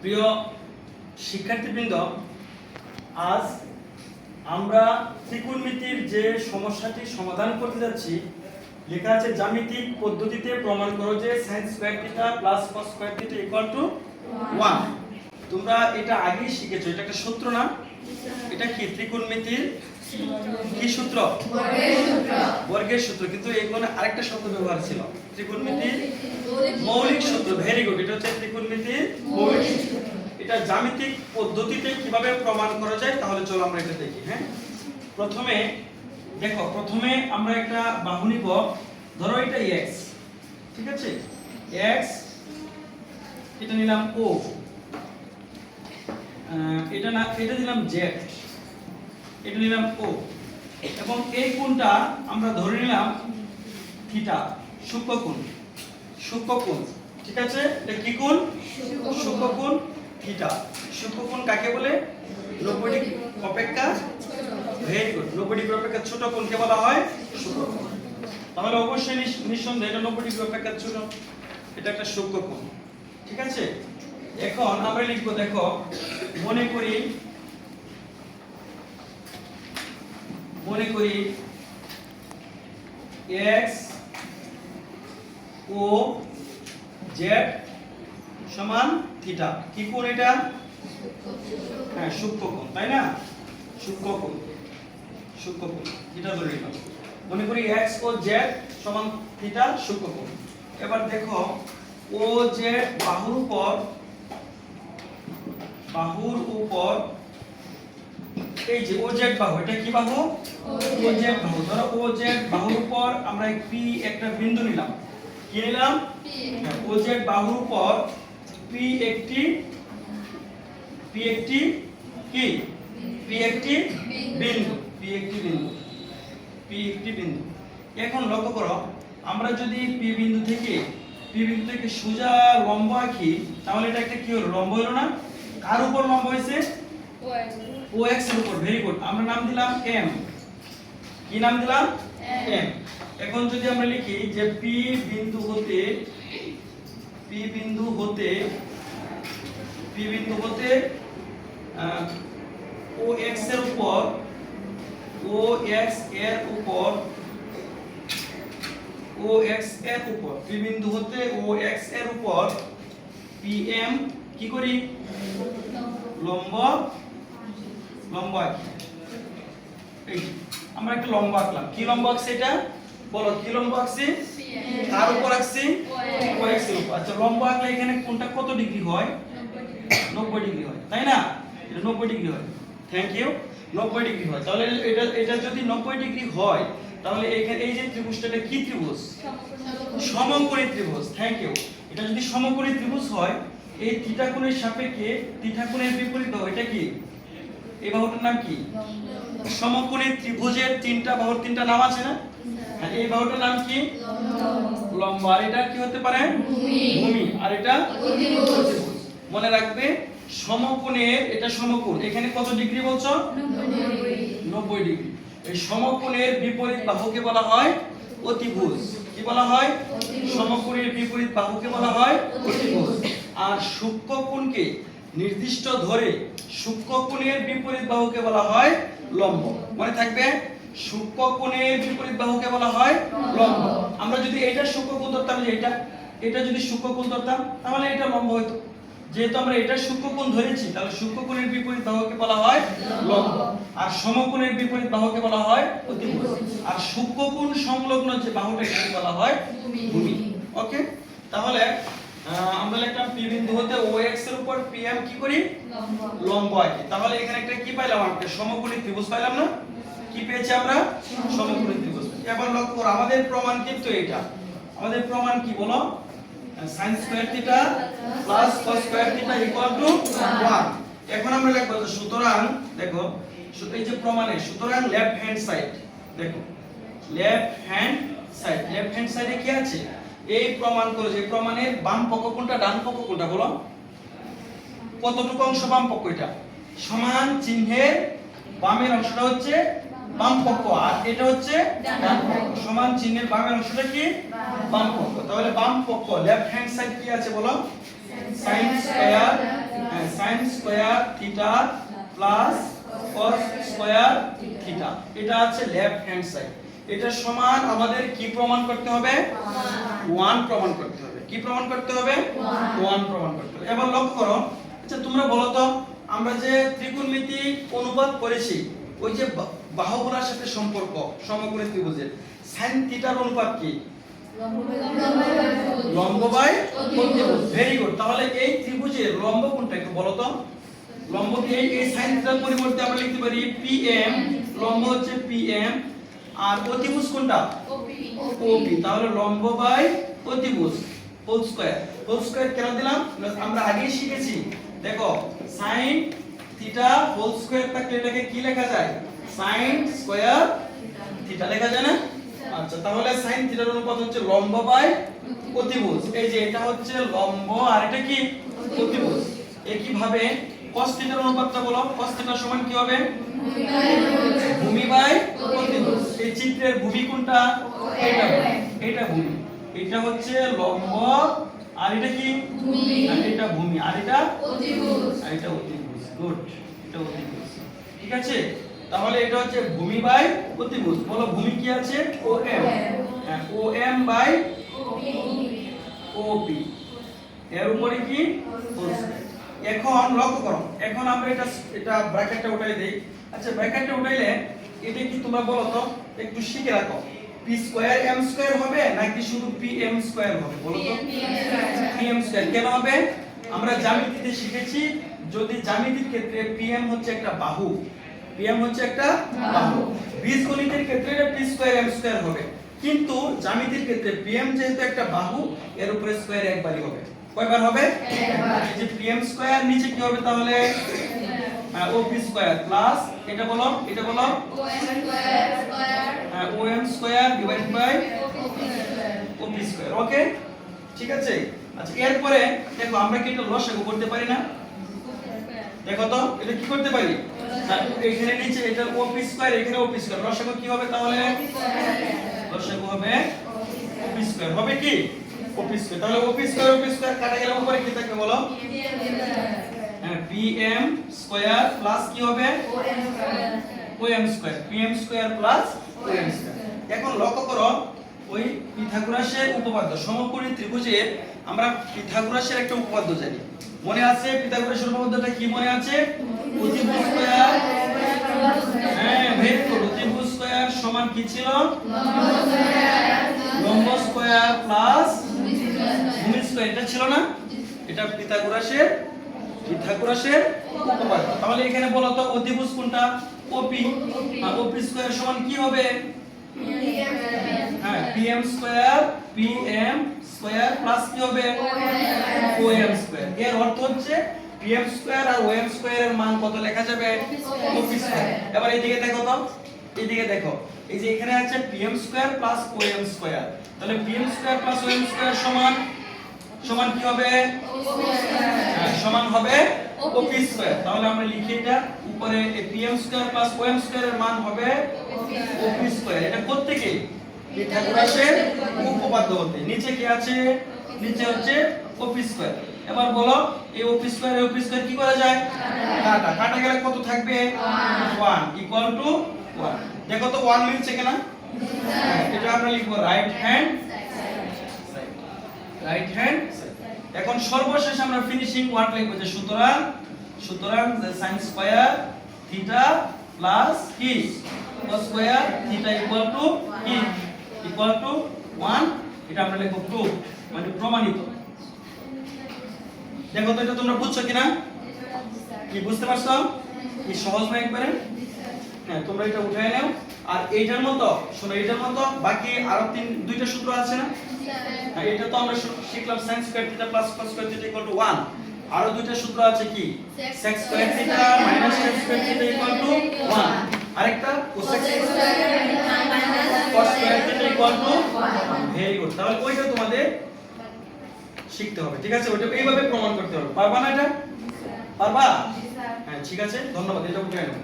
প্রিয় শিক্ষার্থীবৃন্দ, আজ আমরা ত্রিকোণমিতির যে সমস্যাটি সমাধান করতে যাচ্ছি, লেখা আছে জ্যামিতিক পদ্ধতিতে প্রমাণ করো যে sin square theta plus cos square theta equal to 1 তোমরা এটা আগেই শিখেছো, এটা একটা সূত্র না? এটা কি ত্রিকোণমিতির কি সূত্র? বর্গের সূত্র, কিন্তু এখানে আরেকটা শব্দ ব্যবহার ছিল ত্রিকোণমিতির মৌলিক সূত্র ভেরি গুড এটা হচ্ছে ত্রিকোণমিতির মৌলিক এটা জ্যামিতিক পদ্ধতিতে কীভাবে প্রমাণ করা যায়, তাহলে চলো আমরা এটা দেখি হ্যাঁ? প্রথমে, দেখো, প্রথমে আমরা একটা বাহু নিব, ধরো এটা x, ঠিক আছে? x, এটা নিলাম o এটা না, এটা দিলাম z এটা নিলাম o এবং এই কোণটা আমরা ধরে নিলাম থিটা সূক্ষ্মকোণ সূক্ষ্মকোণ ঠিক আছে? এটা কি কোণ? সূক্ষ্মকোণ থিটা। সূক্ষ্মকোণ কাকে বলে? 90 ডিগ্রি অপেক্ষা ভেরি গুড 90 ডিগ্রি অপেক্ষা ছোট কোণকে বলা হয় সূক্ষ্মকোণ তাহলে অবশ্যই নিস- নিঃসন্দেহে এটা 90 ডিগ্রি অপেক্ষা ছোট। এটা একটা সূক্ষ্মকোণ ঠিক আছে? এখন আমরা লিখব দেখো মনে করি মনে করি x ও z সমান থিটা। কি কোণ এটা? হ্যাঁ সূক্ষ্মকোণ তাই না? সূক্ষ্মকোণ সূক্ষ্মকোণ থিটা ধরে নিলাম। মনে করি x ও z সমান থিটা সূক্ষ্মকোণ এবার দেখো, ও z বাহুর উপর বাহুর উপর এই যে ও জেড বাহু এটা কি বাহু? ও বাহু। ধরো ও বাহুর উপর আমরা পি একটা বিন্দু নিলাম। কি নিলাম? ও জেড বাহুর উপর পি একটি পি একটি কি? পি একটি বিন্দু। পি একটি বিন্দু। পি একটি বিন্দু। এখন লক্ষ্য করো আমরা যদি পি বিন্দু থেকে পি বিন্দু থেকে সোজা লম্ব আঁকি তাহলে এটা একটা কি হলো? লম্ব হলো না? কার উপর লম্ব হয়েছে? ও এক্সের উপর ভেরি গুড আমরা নাম দিলাম এম কি নাম দিলাম? এম এখন যদি আমরা লিখি যে পি বিন্দু হতে পি বিন্দু হতে পি বিন্দু হতে ও এক্সের উপর ও এক্সের উপর ও এক্সের উপর পি বিন্দু হতে ও এক্সের উপর এম কি করি? লম্ব লম্ব এই আমরা একটা লম্ব আঁকলাম। কি লম্ব আঁকছি এটা? বলো, কি লম্ব আঁকছি? কার উপর আঁকছি? ও উপর আচ্ছা লম্ব আঁকলে এখানে কোনটা কত ডিগ্রি হয়? 90 ডিগ্রি হয়, তাই না? এটা 90 ডিগ্রি হয়। থ্যাংক ইউ 90 ডিগ্রি হয়। তাহলে এটা এটা যদি 90 ডিগ্রি হয়, তাহলে এখানে এই যে ত্রিভুজটা কি ত্রিভুজ? সমকোণী ত্রিভুজ। থ্যাংক ইউ এটা যদি সমকোণী ত্রিভুজ হয়, এই থিটা সাপেক্ষে থিটা বিপরীত এটা কি? এই বাহুটার নাম কি? সমকোণী ত্রিভুজের তিনটা বাহুর তিনটা নাম আছে না? হ্যাঁ, এই বাহুটার নাম কি? লম্ব। আর এটা কি হতে পারে? ভূমি। আর এটা? মনে রাখবে সমকোণের এটা সমকোণ। এখানে কত ডিগ্রি বলছো? 90 ডিগ্রি। এই সমকোণের বিপরীত বাহুকে বলা হয় অতিভুজ। কি বলা হয়? সমকোণের বিপরীত বাহুকে বলা হয় অতিভুজ। আর সূক্ষ্মকোণকে নির্দিষ্ট ধরে সূক্ষ্মকোণের বিপরীত বাহুকে বলা হয় লম্ব। মনে থাকবে? সূক্ষ্মকোণের বিপরীত বাহুকে বলা হয় লম্ব। আমরা যদি এটা সূক্ষ্মকোণ ধরতাম যে এটা এটা যদি সূক্ষ্মকোণ ধরতাম, তাহলে এটা লম্ব হতো যেহেতু আমরা এটা সূক্ষ্মকোণ ধরেছি, তাহলে সূক্ষ্মকোণের বিপরীত বাহুকে বলা হয় লম্ব। আর সমকোণের বিপরীত বাহুকে বলা হয় অতিভুজ। আর সূক্ষ্মকোণ সংলগ্ন যে বাহুটা এটাকে বলা হয় ভূমি। ওকে? তাহলে আমরা লিখলাম পি বিন্দু হতে ও এক্সের উপর পি এম কি করি? লম্ব। আঁকি তাহলে এখানে একটা কি পাইলাম আমরা? সমকোণী ত্রিভুজ পাইলাম না? কি পেয়েছি আমরা? সমকোণী। ত্রিভুজ। এবার লক্ষ্য করো আমাদের প্রমাণ কিন্তু এটা আমাদের প্রমাণ কি বলো? sin square theta plus cos square theta equal to 1 এখন আমরা লিখব সুতরাং দেখো এই যে প্রমাণে সুতরাং লেফট হ্যান্ড সাইড দেখো। Left hand side left hand সাইডে কি আছে? এই প্রমাণ করো যে প্রমাণের বাম পক্ষ কোনটা, ডান পক্ষ কোনটা বলো? কতটুকু অংশ বাম পক্ষ এটা? সমান চিহ্নের বামের অংশটা হচ্ছে বাম পক্ষ, আর এটা হচ্ছে ডান পক্ষ। সমান চিহ্নের বামের অংশটা কি? বাম পক্ষ। তাহলে বাম পক্ষ লেফট হ্যান্ড সাইড কি আছে বলো? Sin square square theta plus cos square theta এটা আছে লেফট হ্যান্ড সাইড এটা সমান আমাদের কি প্রমাণ করতে হবে? ওয়ান প্রমাণ করতে হবে। কি প্রমাণ করতে হবে? ওয়ান প্রমাণ করতে হবে। এবার লক্ষ্য করো। আচ্ছা তোমরা বলো তো আমরা যে ত্রিকোণমিতিক অনুপাত করেছি ওই যে বা- বাহুগুলোর সাথে সম্পর্ক সমকোণী ত্রিভুজের sin থিটার অনুপাত কি? লম্ব বাই ভেরি গুড তাহলে এই ত্রিভুজের লম্ব কোনটা একটু বলো তো? লম্ব এই এই sin থিটার পরিবর্তে আমরা লিখতে পারি pm লম্ব হচ্ছে pm আর অতিভুজ কোনটা? OP তাহলে লম্ব বাই অতিভুজ হোল স্কয়ার। হোল স্কয়ার কেন দিলাম? আমরা আগেই শিখেছি। দেখো সাইন থিটা হোল স্কয়ার থাকলে এটাকে কি লেখা যায়? সাইন স্কয়ার থিটা লেখা যায় না? আচ্ছা তাহলে সাইন থিটার অনুপাত হচ্ছে লম্ব বাই অতিভুজ। এই যে এটা হচ্ছে লম্ব আর এটা কি? অতিভুজ। একই cos থিটার অনুপাতটা বলো। cos থিটা সমান কি হবে? ভূমি বাই অতিভুজ এই চিত্রের ভূমি কোনটা? এটা। এটা ভূমি। এটা হচ্ছে লম্ব আর এটা কি? আর এটা ভূমি। আর এটা? আর এটা অতিভুজ গুড এটা অতিভুজ ঠিক আছে? তাহলে এটা হচ্ছে ভূমি বাই অতিভুজ বলো ভূমি কি আছে? O M. হ্যাঁ ও এম বাই ওপি এর উপরে কি। এখন লক্ষ্য করো এখন আমরা এটা এটা ব্র্যাকেটটা উঠাই দেই। আচ্ছা ব্র্যাকেটটা উঠাইলে এটা কি তোমরা বলো তো একটু শিখে রাখো। পি স্কয়ার এম স্কয়ার হবে নাকি শুধু পি এম স্কয়ার হবে বলো তো? পি এম স্কয়ার কেন হবে? আমরা জ্যামিতিতে শিখেছি যদি জ্যামিতির ক্ষেত্রে পিএম হচ্ছে একটা বাহু পিএম হচ্ছে একটা বাহু। বীজগণিতের ক্ষেত্রে এটা পি স্কয়ার এম স্কয়ার হবে। কিন্তু জ্যামিতির ক্ষেত্রে পিএম যেহেতু একটা বাহু এর উপরে স্কয়ার একবারই হবে। কয়বার হবে? এই যে পিএম স্কয়ার নিচে কি হবে তাহলে? ওপি স্কয়ার প্লাস এটা বলো এটা বলো। OM square divide by OP square okay ঠিক আছে? আচ্ছা এরপরে দেখো আমরা কি এটা লসাগু করতে পারি না? দেখো তো এটা কি করতে পারি? হ্যাঁ, এখানে নিচে এটা ওপি স্কয়ার এখানে ওপি স্কয়ার লসাগু কি হবে তাহলে? লসাগু হবে ওপি স্কয়ার হবে কি? ওপি স্কয়ার তাহলে ওপি স্কয়ার ওপি স্কয়ার কাটা গেলে উপরে কি থাকবে বলো? হ্যাঁ পিএম স্কয়ার প্লাস কি হবে? OM square PM square plus OM square এখন লক্ষ্য করো, ওই পিথাগোরাসের উপপাদ্য, সমকোণী ত্রিভুজের আমরা পিথাগোরাসের একটা উপপাদ্য জানি। মনে আছে পিথাগোরাসের উপপাদ্যটা কি মনে আছে? অতিভুজ স্কয়ার হ্যাঁ ভেরি গুড অতিভুজ স্কয়ার সমান কি ছিল? লম্ব স্কয়ার প্লাস স্কয়ার এটা ছিল না? এটা পিথাগোরাসের পিথাগোরাসের উপপাদ্য। তাহলে এখানে বলো তো কোনটা? ওপি ওপি স্কয়ার সমান কি হবে? হ্যাঁ PM square PM square plus কি হবে? ওএম স্কয়ার এর অর্থ হচ্ছে পিএম স্কয়ার আর ওএম স্কয়ার এর মান কত লেখা যাবে? ওপি স্কয়ার এবার এইদিকে দেখো তো। এইদিকে দেখো। এই যে এখানে আছে PM square plus OM square তাহলে PM square plus OM square সমান সমান কি হবে? হ্যাঁ, সমান হবে ওপি স্কয়ার তাহলে আমরা লিখি এটা উপরে PM square plus OM square এর মান হবে ওপি স্কয়ার এটা কোত্থেকে পিথাগোরাসের উপপাদ্য হতে। নিচে কি আছে? নিচে হচ্ছে ওপি স্কয়ার এবার বলো এই ওপি স্কয়ার এর ওপি স্কয়ার কি করা যায়? কাটা। কাটা গেলে কত থাকবে? 1 ইকুয়াল টু 1 দেখো তো 1 মিলছে কিনা? হ্যাঁ, এটা আমরা লিখব রাইট হ্যান্ড রাইট হ্যান্ড এখন সর্বশেষ আমরা ফিনিশিং ওয়ার্ড লিখব যে, সুতরাং সুতরাং যে sin স্কয়ার থিটা প্লাস কি cos square theta equal to কি ইকুয়াল টু 1 এটা আমরা লিখব প্রুফ মানে প্রমাণিত। দেখো তো এটা তোমরা বুঝছ কিনা? কি, বুঝতে পারছ? কি, সহজ না একবারে? হ্যাঁ তোমরা এটা উঠায় নাও। আর এইটার মতো শোনো এইটার মতো বাকি আরও তিন দুইটা সূত্র আছে না? হ্যাঁ, এটা তো আমরা শিখলাম sin square theta plus cos square theta equal to 1 আরও দুইটা সূত্র আছে কি? sec square theta minus tan square theta equal to 1 আরেকটা cosec cos square theta equal to very good তাহলে ওইটা তোমাদের শিখতে হবে ঠিক আছে? ওইটা এইভাবে প্রমাণ করতে হবে। পারবা না এটা? পারবা? হ্যাঁ ঠিক আছে। ধন্যবাদ এটা উঠে নাও